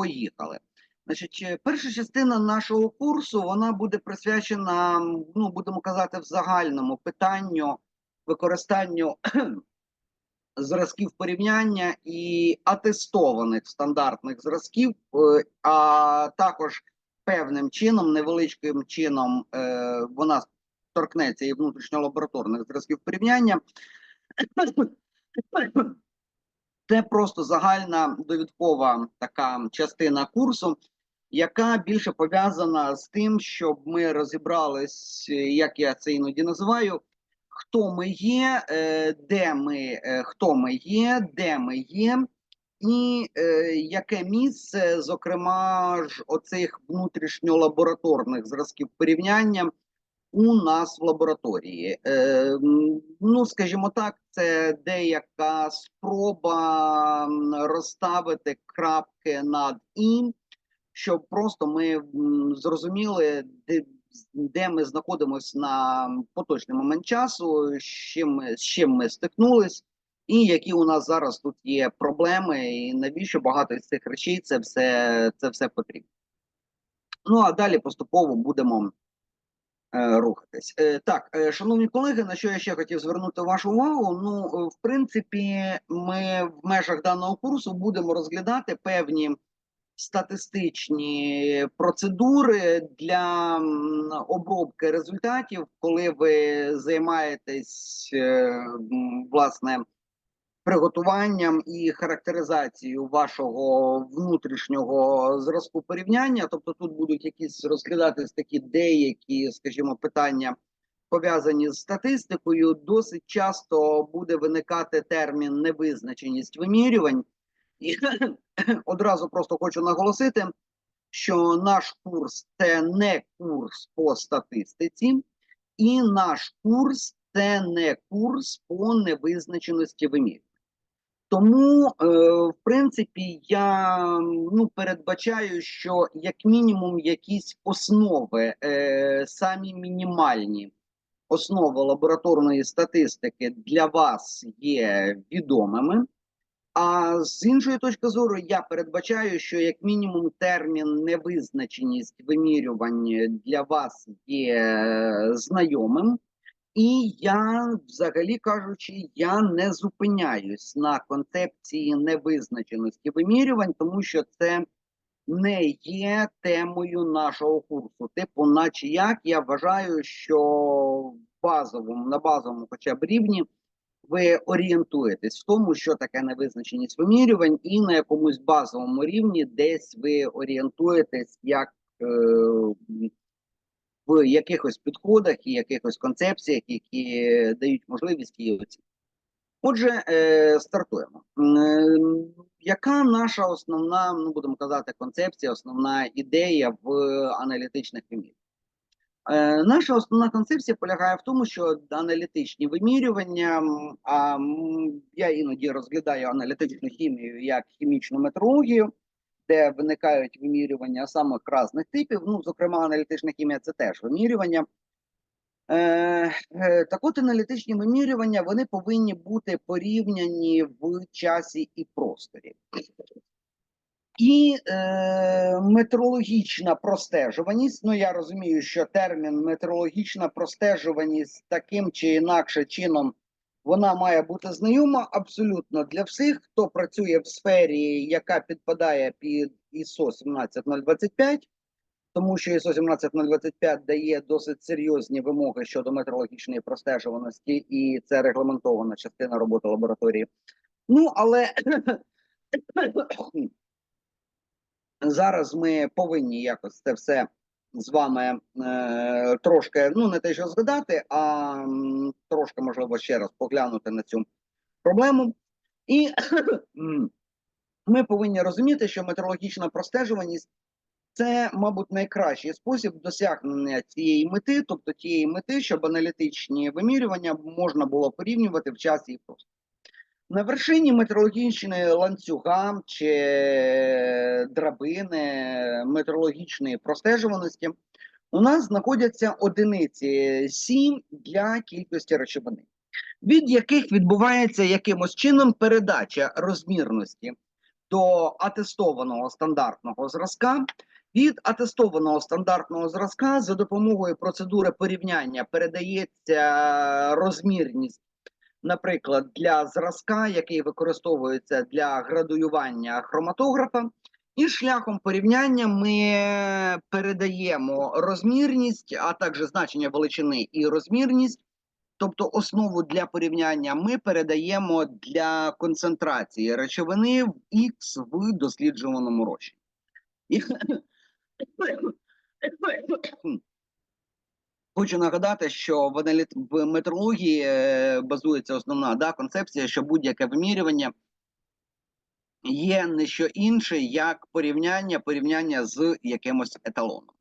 Поїхали. Значить, е, перша частина нашого курсу вона буде присвячена, ну будемо казати, в загальному питанню використанню зразків порівняння і атестованих стандартних зразків, е, а також певним чином, невеличким чином, е, вона торкнеться і внутрішньолабораторних зразків порівняння. Це просто загальна довідкова така частина курсу, яка більше пов'язана з тим, щоб ми розібрались, як я це іноді називаю, хто ми є, е, де ми, е, хто ми є, де ми є, і е, яке місце, зокрема ж оцих внутрішньолабораторних зразків порівняння у нас в лабораторії. Е, ну, скажімо так, це деяка спроба розставити крапки над і, щоб просто ми зрозуміли, де, де ми знаходимося на поточний момент часу, з чим, ми- з чим ми стикнулись, і які у нас зараз тут є проблеми, і навіщо багато з цих речей це все, це все потрібно. Ну а далі поступово будемо рухатись. Е, так, е, шановні колеги, на що я ще хотів звернути вашу увагу? Ну, е, в принципі, ми в межах даного курсу будемо розглядати певні статистичні процедури для обробки результатів, коли ви займаєтесь е, власне приготуванням і характеризацією вашого внутрішнього зразку порівняння. Тобто, тут будуть якісь розглядатись такі деякі, скажімо, питання. Пов'язані з статистикою, досить часто буде виникати термін невизначеність вимірювань, і одразу просто хочу наголосити, що наш курс це не курс по статистиці, і наш курс це не курс по невизначеності вимірювань. Тому, е, в принципі, я ну, передбачаю, що як мінімум якісь основи, е, самі мінімальні основи лабораторної статистики для вас є відомими. А з іншої точки зору, я передбачаю, що як мінімум термін невизначеність вимірювань для вас є е, знайомим. І я, взагалі кажучи, я не зупиняюсь на концепції невизначеності вимірювань, тому що це не є темою нашого курсу. Типу, наче як я вважаю, що базовому на базовому, хоча б рівні, ви орієнтуєтесь в тому, що таке невизначеність вимірювань, і на якомусь базовому рівні десь ви орієнтуєтесь як. Е, в якихось підходах і якихось концепціях, які дають можливість її оцінити. Отже, е, стартуємо. Е, Яка наша основна, ну будемо казати, концепція, основна ідея в аналітичних вимірюваннях? Е, наша основна концепція полягає в тому, що аналітичні вимірювання, а я іноді розглядаю аналітичну хімію як хімічну метрологію, де виникають вимірювання самих різних типів. Ну, зокрема, аналітична хімія це теж вимірювання. Е, е, так от аналітичні вимірювання вони повинні бути порівняні в часі і просторі. І е, метрологічна простежуваність. Ну я розумію, що термін метрологічна простежуваність таким чи інакше чином вона має бути знайома абсолютно для всіх, хто працює в сфері, яка підпадає під ISO 17025, тому що ISO 17025 дає досить серйозні вимоги щодо метрологічної простежуваності, і це регламентована частина роботи лабораторії. Ну але зараз ми повинні якось це все з вами е, трошки, ну не те, що згадати, а м, трошки, можливо, ще раз поглянути на цю проблему. І ми повинні розуміти, що метеорологічна простежуваність це, мабуть, найкращий спосіб досягнення цієї мети, тобто тієї мети, щоб аналітичні вимірювання можна було порівнювати в часі і просторі. На вершині метеорологічної ланцюга чи драбини метеорологічної простежуваності у нас знаходяться одиниці Сі для кількості речовини, від яких відбувається якимось чином передача розмірності до атестованого стандартного зразка. Від атестованого стандартного зразка за допомогою процедури порівняння передається розмірність, наприклад, для зразка, який використовується для градуювання хроматографа. І шляхом порівняння ми передаємо розмірність, а також значення величини і розмірність. Тобто основу для порівняння ми передаємо для концентрації речовини в Х в досліджуваному розчині. Хочу нагадати, що в, в метрології е, базується основна да, концепція, що будь-яке вимірювання є не що інше, як порівняння, порівняння з якимось еталоном.